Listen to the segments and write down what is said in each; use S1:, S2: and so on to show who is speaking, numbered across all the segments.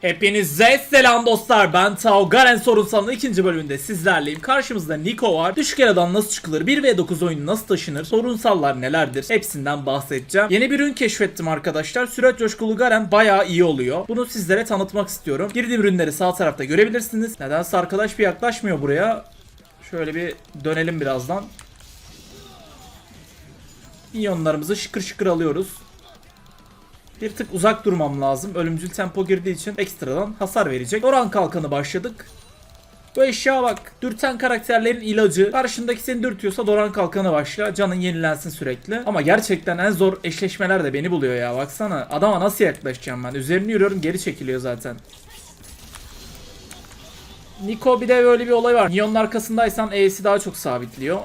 S1: Hepinize selam dostlar ben Tao Garen sorunsalının ikinci bölümünde sizlerleyim. Karşımızda Niko var. Düşük aradan nasıl çıkılır? 1v9 oyunu nasıl taşınır? Sorunsallar nelerdir? Hepsinden bahsedeceğim. Yeni bir ürün keşfettim arkadaşlar. Sürat coşkulu Garen bayağı iyi oluyor. Bunu sizlere tanıtmak istiyorum. Girdiğim ürünleri sağ tarafta görebilirsiniz. Nedense arkadaş bir yaklaşmıyor buraya. Şöyle bir dönelim birazdan. Minyonlarımızı şıkır şıkır alıyoruz bir tık uzak durmam lazım. Ölümcül tempo girdiği için ekstradan hasar verecek. Doran kalkanı başladık. Bu eşya bak. Dürten karakterlerin ilacı. Karşındaki seni dürtüyorsa Doran kalkanı başla. Canın yenilensin sürekli. Ama gerçekten en zor eşleşmeler de beni buluyor ya. Baksana. Adama nasıl yaklaşacağım ben. Üzerini yürüyorum geri çekiliyor zaten. Niko bir de böyle bir olay var. Neon'un arkasındaysan E'si daha çok sabitliyor.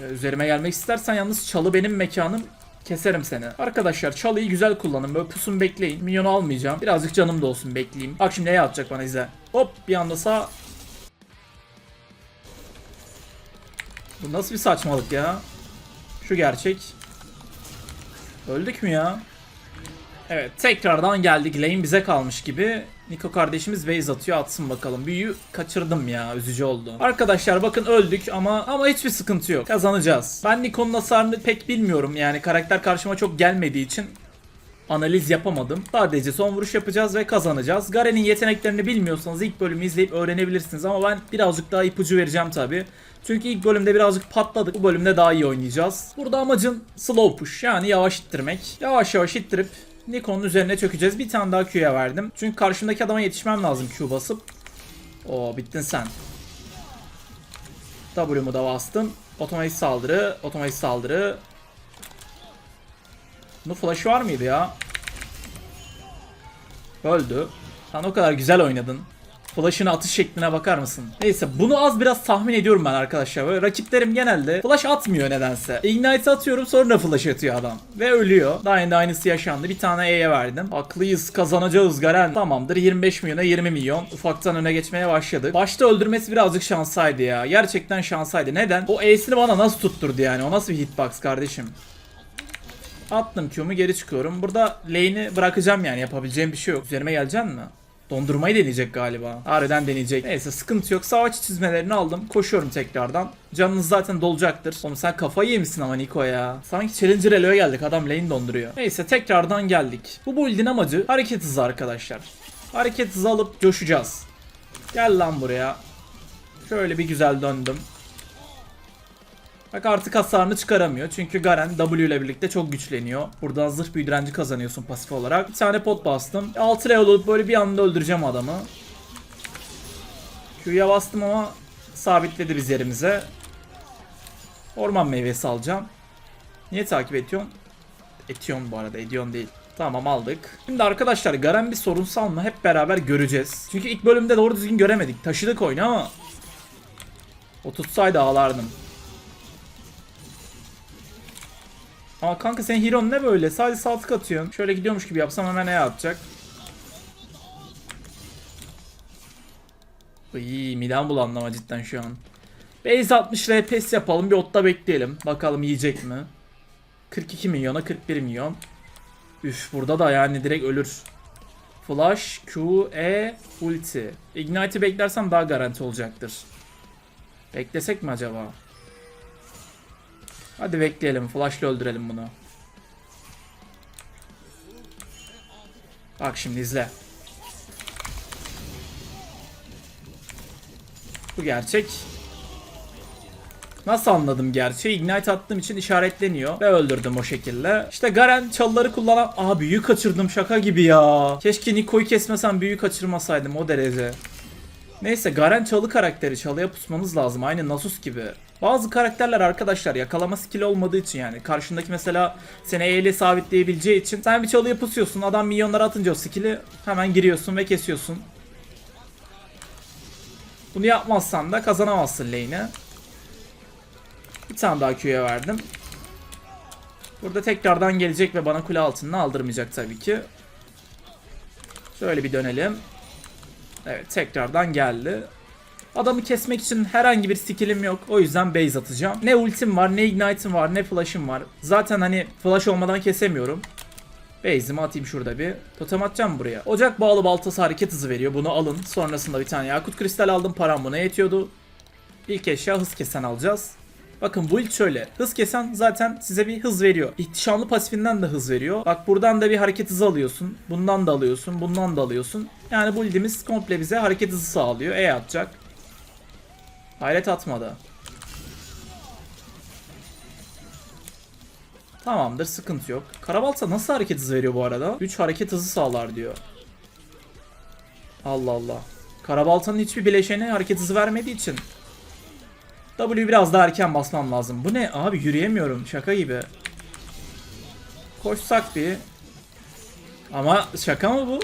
S1: Ee, Üzerime gelmek istersen yalnız çalı benim mekanım. Keserim seni. Arkadaşlar çalıyı güzel kullanın. Böyle pusun bekleyin. Minyonu almayacağım. Birazcık canım da olsun bekleyeyim. Bak şimdi neye atacak bana izle. Hop bir anda sağ. Bu nasıl bir saçmalık ya? Şu gerçek. Öldük mü ya? Evet tekrardan geldik. Lane bize kalmış gibi. Niko kardeşimiz base atıyor atsın bakalım. Büyüyü kaçırdım ya üzücü oldu. Arkadaşlar bakın öldük ama ama hiçbir sıkıntı yok. Kazanacağız. Ben Niko'nun hasarını pek bilmiyorum yani karakter karşıma çok gelmediği için analiz yapamadım. Sadece son vuruş yapacağız ve kazanacağız. Garen'in yeteneklerini bilmiyorsanız ilk bölümü izleyip öğrenebilirsiniz ama ben birazcık daha ipucu vereceğim tabi. Çünkü ilk bölümde birazcık patladık. Bu bölümde daha iyi oynayacağız. Burada amacın slow push yani yavaş ittirmek. Yavaş yavaş ittirip Nikon'un üzerine çökeceğiz. Bir tane daha Q'ya verdim. Çünkü karşımdaki adama yetişmem lazım Q basıp. Oo bittin sen. W'mu da bastım. Otomatik saldırı, otomatik saldırı. Bunun flash'ı var mıydı ya? Öldü. Sen o kadar güzel oynadın. Flash'ın atış şekline bakar mısın? Neyse bunu az biraz tahmin ediyorum ben arkadaşlar. Böyle rakiplerim genelde flash atmıyor nedense. Ignite atıyorum sonra flash atıyor adam. Ve ölüyor. Daha önce aynısı yaşandı. Bir tane E'ye verdim. Haklıyız kazanacağız Garen. Tamamdır 25 milyona 20 milyon. Ufaktan öne geçmeye başladık. Başta öldürmesi birazcık şansaydı ya. Gerçekten şansaydı. Neden? O E'sini bana nasıl tutturdu yani? O nasıl bir hitbox kardeşim? Attım Q'mu geri çıkıyorum. Burada lane'i bırakacağım yani yapabileceğim bir şey yok. Üzerime geleceksin mi? Dondurmayı deneyecek galiba. Harbiden deneyecek. Neyse sıkıntı yok. Savaş çizmelerini aldım. Koşuyorum tekrardan. Canınız zaten dolacaktır. Oğlum sen kafayı yemişsin ama Niko ya. Sanki Challenger Elo'ya geldik. Adam lane donduruyor. Neyse tekrardan geldik. Bu build'in amacı hareket hızı arkadaşlar. Hareket hızı alıp coşacağız. Gel lan buraya. Şöyle bir güzel döndüm. Bak artık hasarını çıkaramıyor. Çünkü Garen W ile birlikte çok güçleniyor. Buradan zırh büyü direnci kazanıyorsun pasif olarak. Bir tane pot bastım. 6 level olup böyle bir anda öldüreceğim adamı. Q'ya bastım ama sabitledi biz yerimize. Orman meyvesi alacağım. Niye takip ediyorsun? Etiyon bu arada, ediyon değil. Tamam aldık. Şimdi arkadaşlar Garen bir sorunsal mı? Hep beraber göreceğiz. Çünkü ilk bölümde doğru düzgün göremedik. Taşıdık oyunu ama o tutsaydı ağlardım. Ama kanka senin hero'n ne böyle? Sadece sağ tık atıyorsun. Şöyle gidiyormuş gibi yapsam hemen neye atacak? İyi midem bulandı ama cidden şu an. Base 60 RPS yapalım bir otta bekleyelim. Bakalım yiyecek mi? 42 milyona 41 milyon. Üf burada da yani direkt ölür. Flash, Q, E, ulti. Ignite'i beklersem daha garanti olacaktır. Beklesek mi acaba? Hadi bekleyelim. Flash'la öldürelim bunu. Bak şimdi izle. Bu gerçek. Nasıl anladım gerçeği? Ignite attığım için işaretleniyor ve öldürdüm o şekilde. İşte Garen çalıları kullanan... Aa büyü kaçırdım şaka gibi ya. Keşke Niko'yu kesmesem büyü kaçırmasaydım o derece. Neyse Garen çalı karakteri çalıya pusmamız lazım aynı Nasus gibi. Bazı karakterler arkadaşlar yakalama skill olmadığı için yani karşındaki mesela seni E ile sabitleyebileceği için sen bir çalıya pusuyorsun adam milyonlara atınca o skill'i hemen giriyorsun ve kesiyorsun. Bunu yapmazsan da kazanamazsın lane'i. Bir tane daha Q'ya verdim. Burada tekrardan gelecek ve bana kule altını aldırmayacak tabii ki. Şöyle bir dönelim. Evet tekrardan geldi. Adamı kesmek için herhangi bir skillim yok. O yüzden base atacağım. Ne ultim var, ne ignite'im var, ne flash'ım var. Zaten hani flash olmadan kesemiyorum. Base'imi atayım şurada bir. Totem atacağım buraya. Ocak bağlı baltası hareket hızı veriyor. Bunu alın. Sonrasında bir tane yakut kristal aldım. Param buna yetiyordu. İlk eşya hız kesen alacağız. Bakın bu ilk şöyle. Hız kesen zaten size bir hız veriyor. İhtişamlı pasifinden de hız veriyor. Bak buradan da bir hareket hızı alıyorsun. Bundan da alıyorsun. Bundan da alıyorsun. Yani bu build'imiz komple bize hareket hızı sağlıyor. E atacak. Hayret atmadı. Tamamdır sıkıntı yok. Karabalta nasıl hareket hızı veriyor bu arada? 3 hareket hızı sağlar diyor. Allah Allah. Karabaltanın hiçbir bileşeni hareket hızı vermediği için. W biraz daha erken basmam lazım. Bu ne abi yürüyemiyorum şaka gibi. Koşsak bir. Ama şaka mı bu?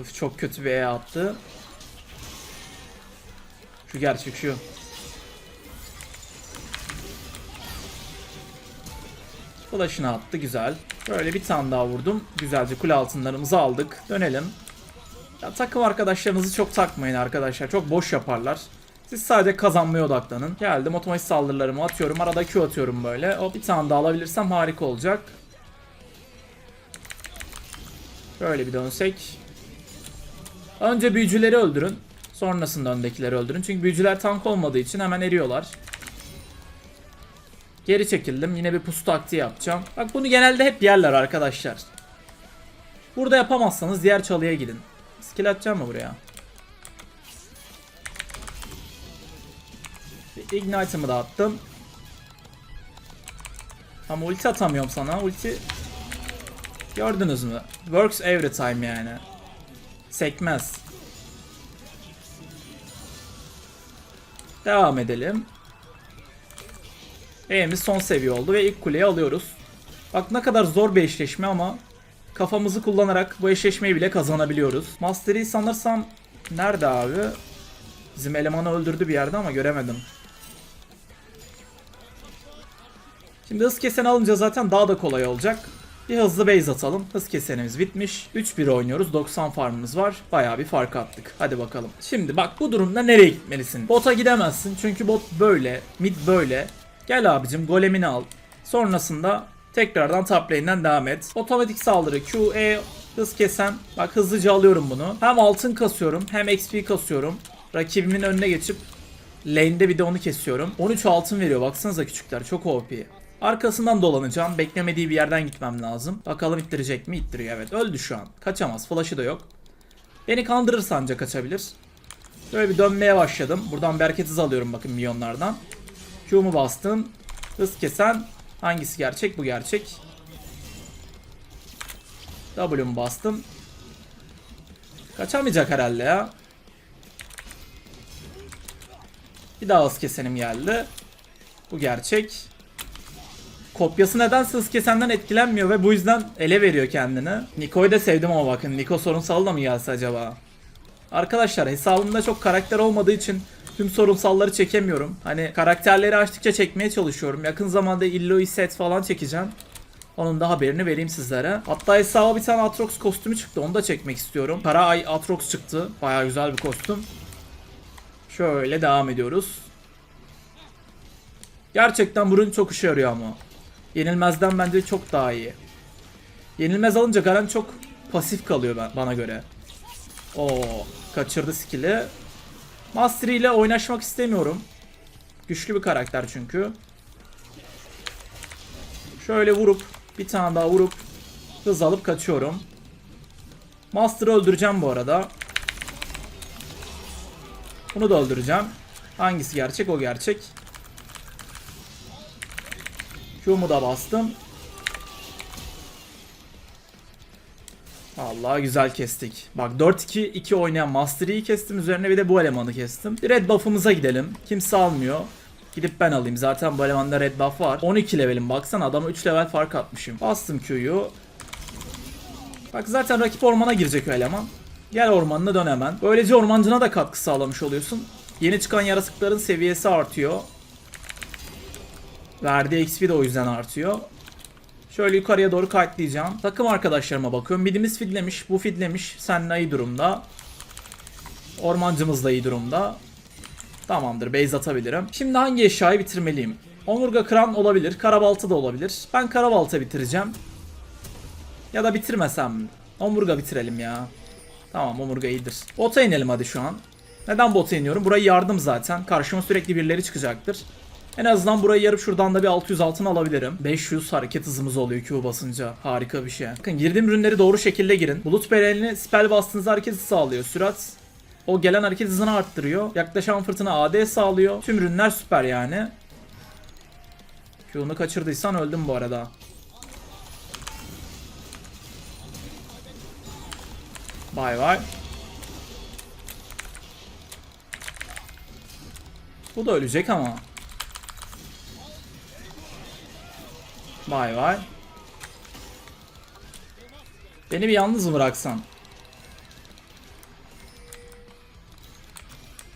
S1: Of çok kötü bir E attı. Şu gerçek şu. Flash'ını attı güzel. Böyle bir tane daha vurdum. Güzelce kule altınlarımızı aldık. Dönelim. Ya, takım arkadaşlarınızı çok takmayın arkadaşlar. Çok boş yaparlar. Siz sadece kazanmaya odaklanın. Geldim otomatik saldırılarımı atıyorum. Arada Q atıyorum böyle. Hop bir tane daha alabilirsem harika olacak. Böyle bir dönsek. Önce büyücüleri öldürün. Sonrasında öndekileri öldürün. Çünkü büyücüler tank olmadığı için hemen eriyorlar. Geri çekildim. Yine bir pusu taktiği yapacağım. Bak bunu genelde hep yerler arkadaşlar. Burada yapamazsanız diğer çalıya gidin. Skill atacağım mı buraya? Ignite'ımı da attım. Ama ulti atamıyorum sana. Ulti gördünüz mü? Works every time yani. Sekmez. Devam edelim. E'miz son seviye oldu ve ilk kuleyi alıyoruz. Bak ne kadar zor bir eşleşme ama kafamızı kullanarak bu eşleşmeyi bile kazanabiliyoruz. Mastery sanırsam nerede abi? Bizim elemanı öldürdü bir yerde ama göremedim. Şimdi hız kesen alınca zaten daha da kolay olacak. Bir hızlı base atalım. Hız kesenimiz bitmiş. 3-1 oynuyoruz. 90 farmımız var. Bayağı bir fark attık. Hadi bakalım. Şimdi bak bu durumda nereye gitmelisin? Bota gidemezsin. Çünkü bot böyle. Mid böyle. Gel abicim golemini al. Sonrasında tekrardan top lane'den devam et. Otomatik saldırı Q, E, hız kesen. Bak hızlıca alıyorum bunu. Hem altın kasıyorum hem XP kasıyorum. Rakibimin önüne geçip lane'de bir de onu kesiyorum. 13 altın veriyor baksanıza küçükler çok OP. Arkasından dolanacağım. Beklemediği bir yerden gitmem lazım. Bakalım ittirecek mi? İttiriyor evet. Öldü şu an. Kaçamaz. Flash'ı da yok. Beni kandırırsa ancak kaçabilir. Böyle bir dönmeye başladım. Buradan hızı alıyorum bakın milyonlardan. Q'mu bastım. Hız kesen. Hangisi gerçek? Bu gerçek. W'mu bastım. Kaçamayacak herhalde ya. Bir daha hız kesenim geldi. Bu gerçek. Kopyası nedense hız kesenden etkilenmiyor ve bu yüzden ele veriyor kendini. Niko'yu da sevdim ama bakın. Niko sorunsal da mı gelse acaba? Arkadaşlar hesabımda çok karakter olmadığı için tüm sorunsalları çekemiyorum. Hani karakterleri açtıkça çekmeye çalışıyorum. Yakın zamanda Illoi set falan çekeceğim. Onun da haberini vereyim sizlere. Hatta hesaba bir tane Atrox kostümü çıktı. Onu da çekmek istiyorum. Kara Ay Atrox çıktı. Baya güzel bir kostüm. Şöyle devam ediyoruz. Gerçekten burun çok işe yarıyor ama. Yenilmezden bence çok daha iyi. Yenilmez alınca Garen çok pasif kalıyor ben, bana göre. Oo, kaçırdı skill'i. Mastery ile oynaşmak istemiyorum. Güçlü bir karakter çünkü. Şöyle vurup bir tane daha vurup hız alıp kaçıyorum. Master'ı öldüreceğim bu arada. Bunu da öldüreceğim. Hangisi gerçek? O gerçek. Q'mu da bastım. Allah güzel kestik. Bak 4-2-2 oynayan Mastery'yi kestim. Üzerine bir de bu elemanı kestim. Red buff'ımıza gidelim. Kimse almıyor. Gidip ben alayım. Zaten bu elemanda red buff var. 12 levelim. Baksana adama 3 level fark atmışım. Bastım Q'yu. Bak zaten rakip ormana girecek o eleman. Gel ormanına dön hemen. Böylece ormancına da katkı sağlamış oluyorsun. Yeni çıkan yaratıkların seviyesi artıyor. Verdiği XP de o yüzden artıyor. Şöyle yukarıya doğru kayıtlayacağım. Takım arkadaşlarıma bakıyorum. Midimiz fidlemiş, bu fidlemiş. Sen iyi durumda. Ormancımız da iyi durumda. Tamamdır, base atabilirim. Şimdi hangi eşyayı bitirmeliyim? Omurga kıran olabilir. Karabalta da olabilir. Ben karabalta bitireceğim. Ya da bitirmesem? Omurga bitirelim ya. Tamam omurga iyidir. Bota inelim hadi şu an. Neden bota iniyorum? Burayı yardım zaten. Karşıma sürekli birileri çıkacaktır. En azından burayı yarıp şuradan da bir 600 altın alabilirim. 500 hareket hızımız oluyor Q basınca. Harika bir şey. Bakın girdiğim ürünleri doğru şekilde girin. Bulut berelini spell bastığınızda hareket hızı sağlıyor. Sürat o gelen hareket hızını arttırıyor. Yaklaşan fırtına AD sağlıyor. Tüm ürünler süper yani. Q'nu kaçırdıysan öldüm bu arada. Bay bay. Bu da ölecek ama. Vay vay. Beni bir yalnız mı bıraksan?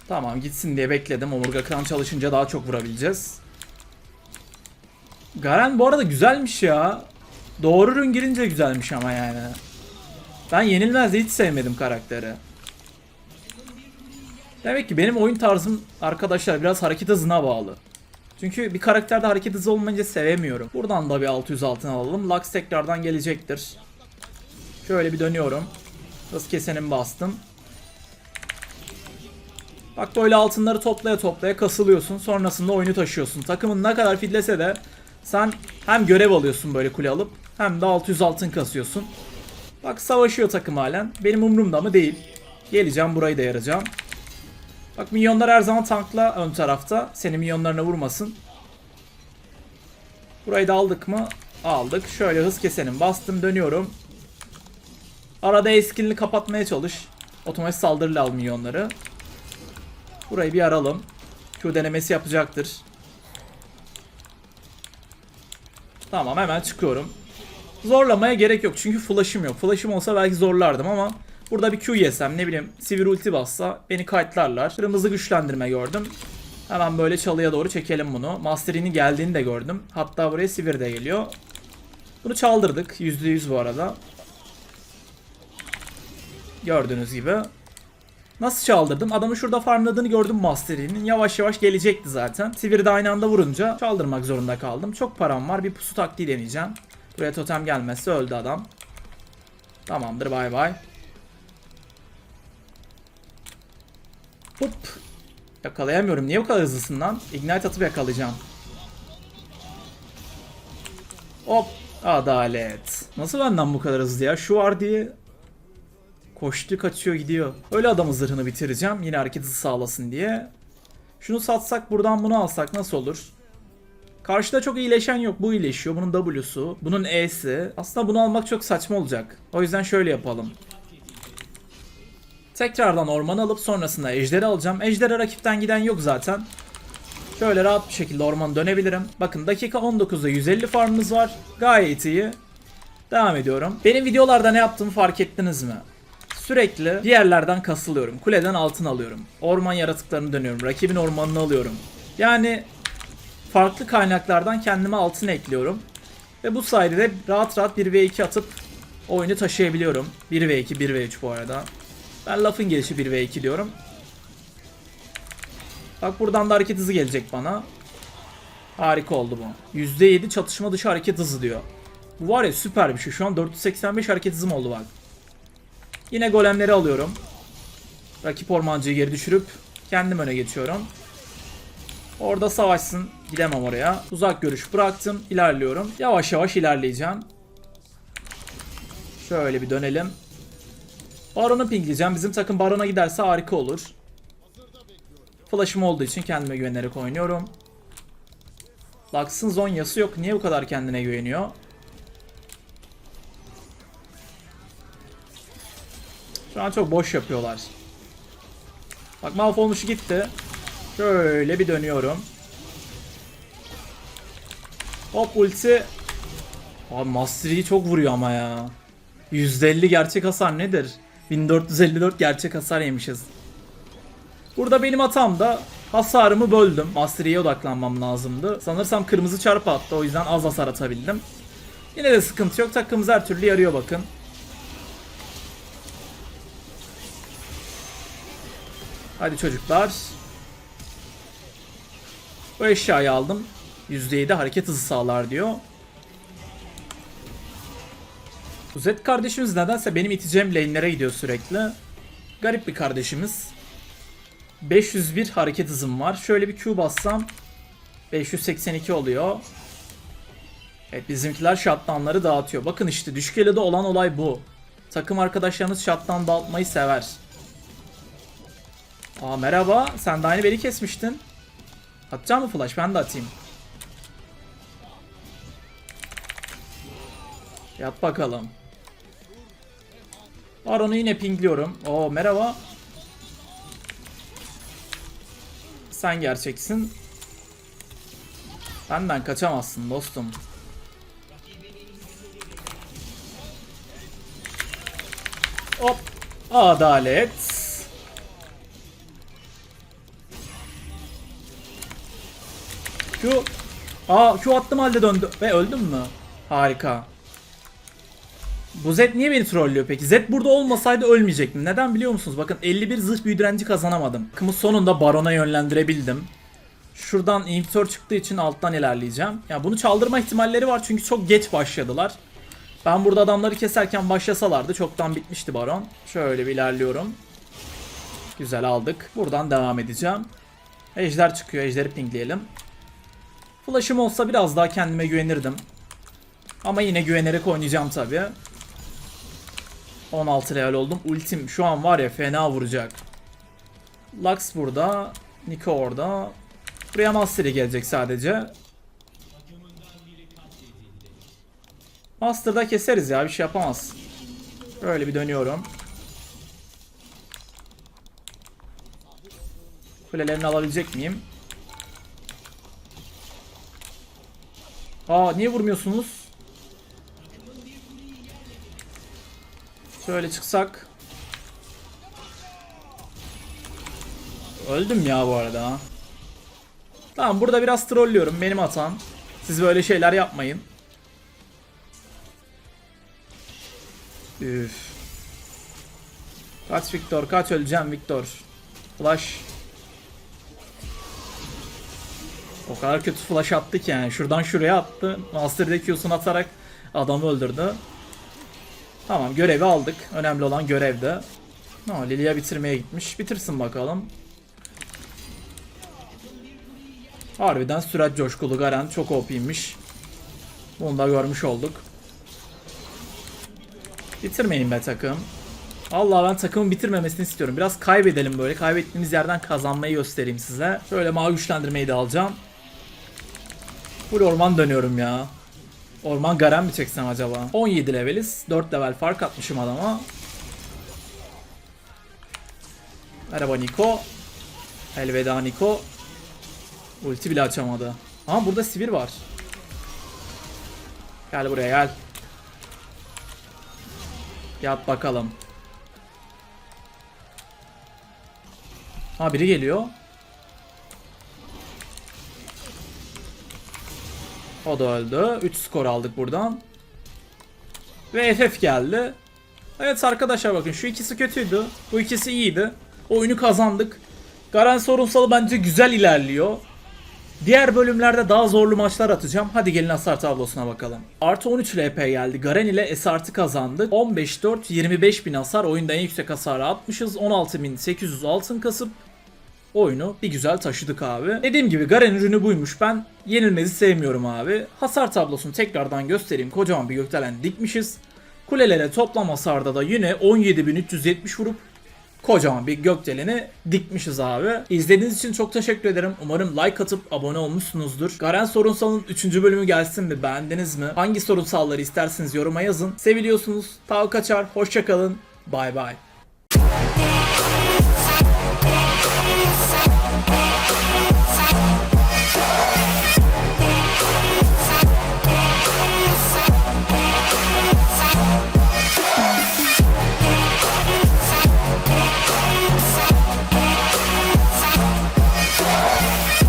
S1: Tamam gitsin diye bekledim. Omurga kıran çalışınca daha çok vurabileceğiz. Garen bu arada güzelmiş ya. Doğru ürün girince güzelmiş ama yani. Ben yenilmez'i hiç sevmedim karakteri. Demek ki benim oyun tarzım arkadaşlar biraz hareket hızına bağlı. Çünkü bir karakterde hareket hızı olmayınca sevemiyorum. Buradan da bir 600 altın alalım. Lux tekrardan gelecektir. Şöyle bir dönüyorum. Hız kesenim bastım. Bak böyle altınları toplaya toplaya kasılıyorsun. Sonrasında oyunu taşıyorsun. Takımın ne kadar fidlese de sen hem görev alıyorsun böyle kule alıp hem de 600 altın kasıyorsun. Bak savaşıyor takım halen. Benim umurumda mı değil. Geleceğim burayı da yaracağım. Bak minyonlar her zaman tankla ön tarafta. Senin minyonlarına vurmasın. Burayı da aldık mı? Aldık. Şöyle hız keselim. Bastım dönüyorum. Arada eskilini kapatmaya çalış. Otomatik saldırıyla al minyonları. Burayı bir aralım. Q denemesi yapacaktır. Tamam hemen çıkıyorum. Zorlamaya gerek yok çünkü flash'ım yok. Flash'ım olsa belki zorlardım ama burada bir Q yesem ne bileyim sivir ulti bassa beni kayıtlarlar. Kırmızı güçlendirme gördüm. Hemen böyle çalıya doğru çekelim bunu. Masterini geldiğini de gördüm. Hatta buraya sivir de geliyor. Bunu çaldırdık. %100 bu arada. Gördüğünüz gibi. Nasıl çaldırdım? Adamı şurada farmladığını gördüm Mastery'nin. Yavaş yavaş gelecekti zaten. Sivir'i de aynı anda vurunca çaldırmak zorunda kaldım. Çok param var. Bir pusu taktiği deneyeceğim. Buraya totem gelmezse öldü adam. Tamamdır bay bay. Hop. Yakalayamıyorum. Niye bu kadar hızlısın lan? Ignite atıp yakalayacağım. Hop. Adalet. Nasıl benden bu kadar hızlı ya? Şu var diye Koştu kaçıyor gidiyor. Öyle adamın zırhını bitireceğim. Yine hareket hızı sağlasın diye. Şunu satsak buradan bunu alsak nasıl olur? Karşıda çok iyileşen yok. Bu iyileşiyor. Bunun W'su. Bunun E'si. Aslında bunu almak çok saçma olacak. O yüzden şöyle yapalım. Tekrardan orman alıp sonrasında ejderi alacağım. Ejder'e rakipten giden yok zaten. Şöyle rahat bir şekilde ormanı dönebilirim. Bakın dakika 19'da 150 farmımız var. Gayet iyi. Devam ediyorum. Benim videolarda ne yaptığımı fark ettiniz mi? Sürekli bir yerlerden kasılıyorum. Kuleden altın alıyorum. Orman yaratıklarını dönüyorum. Rakibin ormanını alıyorum. Yani farklı kaynaklardan kendime altın ekliyorum. Ve bu sayede de rahat rahat 1v2 atıp oyunu taşıyabiliyorum. 1v2, 1v3 bu arada. Ben lafın gelişi 1v2 diyorum. Bak buradan da hareket hızı gelecek bana. Harika oldu bu. %7 çatışma dışı hareket hızı diyor. Bu var ya süper bir şey. Şu an 485 hareket hızım oldu bak. Yine golemleri alıyorum. Rakip ormancıyı geri düşürüp kendim öne geçiyorum. Orada savaşsın. Gidemem oraya. Uzak görüş bıraktım. İlerliyorum. Yavaş yavaş ilerleyeceğim. Şöyle bir dönelim. Baron'u pingleyeceğim. Bizim takım Baron'a giderse harika olur. Flash'ım olduğu için kendime güvenerek oynuyorum. Lux'ın Zonya'sı yok. Niye bu kadar kendine güveniyor? Şu an çok boş yapıyorlar. Bak mahvolmuşu gitti. Şöyle bir dönüyorum. Hop ulti. Abi Mastery çok vuruyor ama ya. %50 gerçek hasar nedir? 1454 gerçek hasar yemişiz. Burada benim hatam da hasarımı böldüm. Mastery'e odaklanmam lazımdı. Sanırsam kırmızı çarpı attı o yüzden az hasar atabildim. Yine de sıkıntı yok. Takımımız her türlü yarıyor bakın. Hadi çocuklar. Bu eşyayı aldım. %7 hareket hızı sağlar diyor. Bu Z kardeşimiz nedense benim iteceğim lane'lere gidiyor sürekli. Garip bir kardeşimiz. 501 hareket hızım var. Şöyle bir Q bassam 582 oluyor. Evet bizimkiler shutdownları dağıtıyor. Bakın işte düşük elo'da olan olay bu. Takım arkadaşlarınız shutdown dağıtmayı sever. Aa merhaba. Sen de aynı beni kesmiştin. Atacağım mı flash? Ben de atayım. Yat bakalım. Baron'u yine pingliyorum. Oo merhaba. Sen gerçeksin. Benden kaçamazsın dostum. Hop. Adalet. Q. Aa Q attım halde döndü. Ve öldüm mü? Harika. Bu Z niye beni trollüyor peki? Z burada olmasaydı ölmeyecektim. Neden biliyor musunuz? Bakın 51 zırh büyü direnci kazanamadım. Kımı sonunda barona yönlendirebildim. Şuradan inhibitor çıktığı için alttan ilerleyeceğim. Ya bunu çaldırma ihtimalleri var çünkü çok geç başladılar. Ben burada adamları keserken başlasalardı çoktan bitmişti baron. Şöyle bir ilerliyorum. Güzel aldık. Buradan devam edeceğim. Ejder çıkıyor. Ejderi pingleyelim. Flash'ım olsa biraz daha kendime güvenirdim. Ama yine güvenerek oynayacağım tabi. 16 level oldum. Ultim şu an var ya fena vuracak. Lux burada. Niko orada. Buraya Mastery gelecek sadece. Master'da keseriz ya bir şey yapamaz. Böyle bir dönüyorum. Kulelerini alabilecek miyim? Aa niye vurmuyorsunuz? Şöyle çıksak. Öldüm ya bu arada. Tamam burada biraz trollüyorum benim hatam. Siz böyle şeyler yapmayın. Üf. Kaç Victor kaç öleceğim Victor. Flash. O kadar kötü flash attı ki yani. Şuradan şuraya attı. Master'de Q'sunu atarak adamı öldürdü. Tamam görevi aldık. Önemli olan görevde. No, Lilia bitirmeye gitmiş. Bitirsin bakalım. Harbiden sürat coşkulu Garen çok OP'ymiş. Bunu da görmüş olduk. Bitirmeyin be takım. Allah ben takımın bitirmemesini istiyorum. Biraz kaybedelim böyle. Kaybettiğimiz yerden kazanmayı göstereyim size. Şöyle mavi güçlendirmeyi de alacağım. Full orman dönüyorum ya. Orman Garen mi çeksem acaba? 17 leveliz. 4 level fark atmışım adama. Merhaba Niko. Elveda Niko. Ulti bile açamadı. Ama burada sivir var. Gel buraya gel. Yat bakalım. Ha biri geliyor. O da öldü. 3 skor aldık buradan. Ve FF geldi. Evet arkadaşlar bakın şu ikisi kötüydü. Bu ikisi iyiydi. Oyunu kazandık. Garen sorunsalı bence güzel ilerliyor. Diğer bölümlerde daha zorlu maçlar atacağım. Hadi gelin hasar tablosuna bakalım. Artı 13 LP geldi. Garen ile S artı kazandık. 15-4 25.000 hasar. Oyunda en yüksek hasarı atmışız. 16.800 altın kasıp oyunu bir güzel taşıdık abi. Dediğim gibi Garen ürünü buymuş. Ben yenilmezi sevmiyorum abi. Hasar tablosunu tekrardan göstereyim. Kocaman bir gökdelen dikmişiz. Kulelere toplam hasarda da yine 17.370 vurup kocaman bir gökdeleni dikmişiz abi. İzlediğiniz için çok teşekkür ederim. Umarım like atıp abone olmuşsunuzdur. Garen Sorunsal'ın 3. bölümü gelsin mi? Beğendiniz mi? Hangi sorunsalları isterseniz yoruma yazın. Seviliyorsunuz. Tav kaçar. Hoşçakalın. Bay bay.